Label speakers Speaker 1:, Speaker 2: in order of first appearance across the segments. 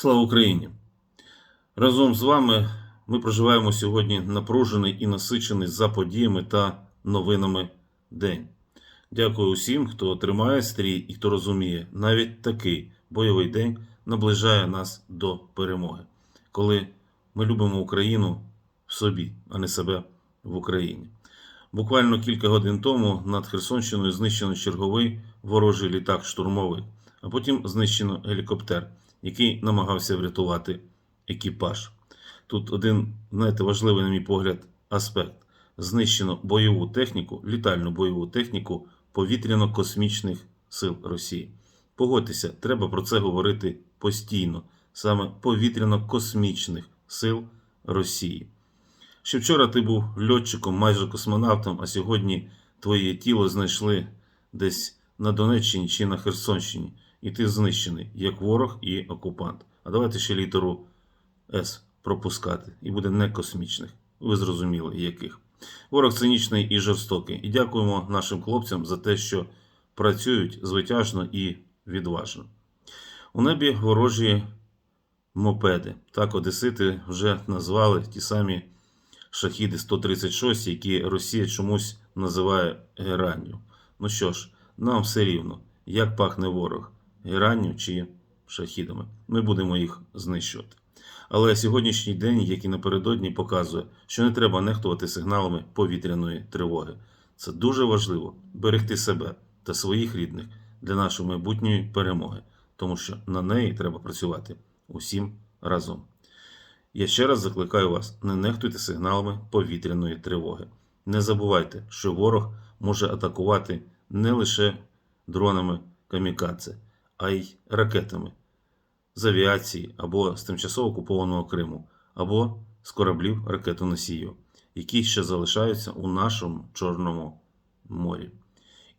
Speaker 1: Слава Україні! Разом з вами ми проживаємо сьогодні напружений і насичений за подіями та новинами день. Дякую усім, хто тримає стрій і хто розуміє, навіть такий бойовий день наближає нас до перемоги, коли ми любимо Україну в собі, а не себе в Україні. Буквально кілька годин тому над Херсонщиною знищено черговий ворожий літак штурмовик, а потім знищено гелікоптер, який намагався врятувати екіпаж. Тут один, знаєте, важливий, на мій погляд, аспект: знищено бойову техніку, літальну бойову техніку повітряно-космічних сил Росії. Погодьтеся, треба про це говорити постійно, саме повітряно-космічних сил Росії. Ще вчора ти був льотчиком, майже космонавтом, а сьогодні твоє тіло знайшли десь на Донеччині чи на Херсонщині, і ти знищений як ворог і окупант. А давайте ще літеру С пропускати, і буде не космічних. Ви зрозуміли, яких. Ворог цинічний і жорстокий. І дякуємо нашим хлопцям за те, що працюють звитяжно і відважно. У небі ворожі мопеди. Так, одесити вже назвали ті самі шахіди 136, які Росія чомусь називає геранню. Ну що ж, нам все рівно, як пахне ворог, геранню чи шахідами. Ми будемо їх знищувати. Але сьогоднішній день, як і напередодні, показує, що не треба нехтувати сигналами повітряної тривоги. Це дуже важливо берегти себе та своїх рідних для нашої майбутньої перемоги, тому що на неї треба працювати усім разом. Я ще раз закликаю вас: не нехтуйте сигналами повітряної тривоги. Не забувайте, що ворог може атакувати не лише дронами камікадзе, а й ракетами з авіації або з тимчасово окупованого Криму, або з кораблів ракетоносіїв, які ще залишаються у нашому Чорному морі.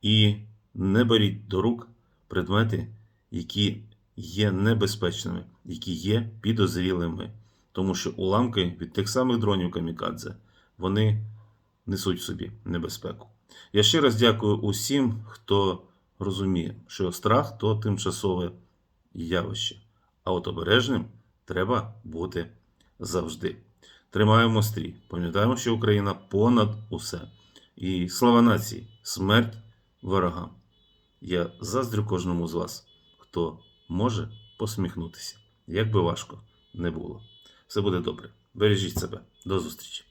Speaker 1: І не беріть до рук предмети, які є небезпечними, які є підозрілими, тому що уламки від тих самих дронів камікадзе вони несуть в собі небезпеку. Я ще раз дякую усім, хто розуміє, що страх то тимчасове явище. А от обережним треба бути завжди. Тримаємо стрій. Пам'ятаємо, що Україна понад усе. І слава нації, смерть ворогам. Я заздрю кожному з вас, хто може посміхнутися, як би важко не було. Все буде добре. Бережіть себе. До зустрічі!